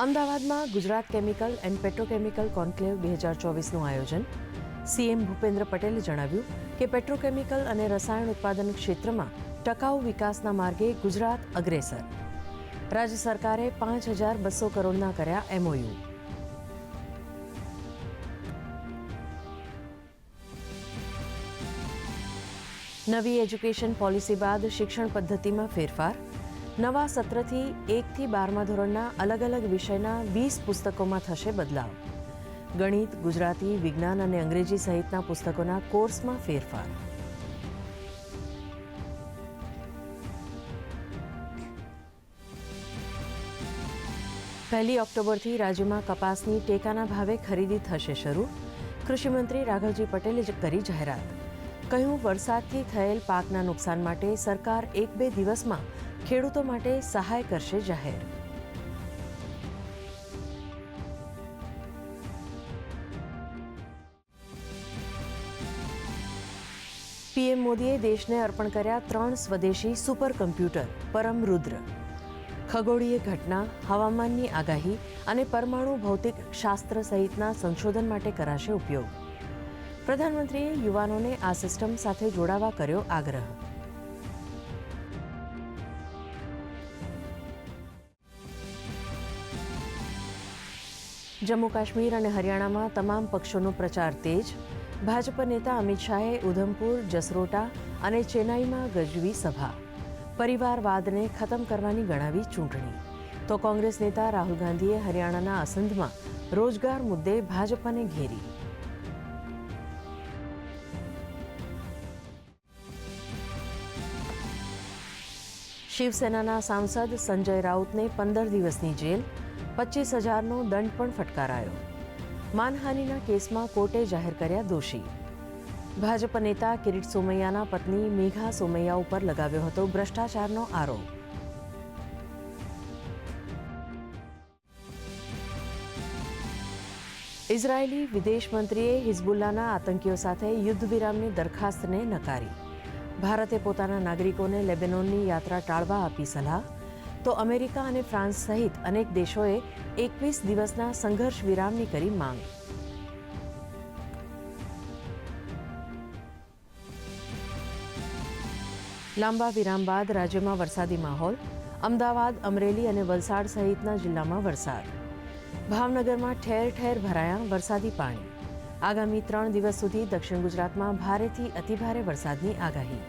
અમદાવાદમાં Gujarat chemical and petrochemical conclave બે હજાર ચોવીસનું આયોજન. સીએમ ભૂપેન્દ્ર પટેલે જણાવ્યું કે પેટ્રોકેમિકલ અને રસાયણ ઉત્પાદન ક્ષેત્રમાં ટકાઉ વિકાસના માર્ગે ગુજરાત અગ્રેસર. રાજ્ય સરકારે પાંચ હજાર બસો કરોડના કર્યા એમઓયુ. નવી એજ્યુકેશન પોલિસી બાદ શિક્ષણ પદ્ધતિમાં ફેરફાર. નવા સત્રથી એકથી બારમા ધોરણના અલગ અલગ વિષયના વીસ પુસ્તકોમાં થશે બદલાવ. ગણિત, ગુજરાતી, વિજ્ઞાન અને અંગ્રેજી સહિતના પુસ્તકોના કોર્સમાં ફેરફાર. પહેલી ઓક્ટોબરથી રાજ્યમાં કપાસની ટેકાના ભાવે ખરીદી થશે શરૂ. કૃષિમંત્રી રાઘવજી પટેલે કરી જાહેરાત. કહ્યું, વરસાદથી થયેલ પાકના નુકસાન માટે સરકાર એક બે દિવસમાં ખેડૂતો માટે સહાય કરશે જાહેર. પીએમ મોદીએ દેશને અર્પણ કર્યા ત્રણ સ્વદેશી સુપર કમ્પ્યુટર પરમ રુદ્ર. ખગોળીય ઘટના, હવામાનની આગાહી અને પરમાણુ ભૌતિક શાસ્ત્ર સહિતના સંશોધન માટે કરાશે ઉપયોગ. પ્રધાનમંત્રીએ યુવાનોને આ સિસ્ટમ સાથે જોડાવા કર્યો આગ્રહ. જમ્મુ કાશ્મીર અને હરિયાણામાં તમામ પક્ષોનો પ્રચાર તેજ. ભાજપ નેતા અમિત શાહે ઉધમપુર, જસરોટા અને ચેન્નાઈમાં ગજવી સભા. પરિવારવાદને ખતમ કરવાની ગણાવી ચૂંટણી. તો કોંગ્રેસ નેતા રાહુલ ગાંધીએ હરિયાણાના અસંધમાં રોજગાર મુદ્દે ભાજપને ઘેરી. શિવસેનાના સાંસદ સંજય રાઉતને પંદર દિવસની જેલ. પચીસ હજારનો દંડ પણ ફટકારાયો. માનહાનિના કેસમાં કોર્ટે જાહેર કર્યા દોષી. ભાજપ નેતા કિરીટ સોમૈયાના પત્ની મેઘા સોમૈયા ઉપર લગાવ્યો હતો ભ્રષ્ટાચારનો આરોપ. ઇઝરાયેલી વિદેશ મંત્રીએ હિઝબુલ્લાના આતંકીઓ સાથે યુદ્ધ વિરામની દરખાસ્તને નકારી. ભારતે પોતાના નાગરિકોને લેબેનોનની યાત્રા ટાળવા આપી સલાહ. તો અમેરિકા અને ફ્રાન્સ સહિત અનેક દેશોએ એકવીસ દિવસના સંઘર્ષ વિરામની કરી માંગ. લાંબા વિરામ બાદ રાજ્યમાં વરસાદી માહોલ, અમદાવાદ, અમરેલી અને વલસાડ સહિતના જિલ્લામાં વરસાદ. ભાવનગરમાં ઠેર ઠેર ભરાયા વરસાદી પાણી. આગામી ત્રણ દિવસ સુધી દક્ષિણ ગુજરાતમાં ભારેથી અતિભારે વરસાદની આગાહી.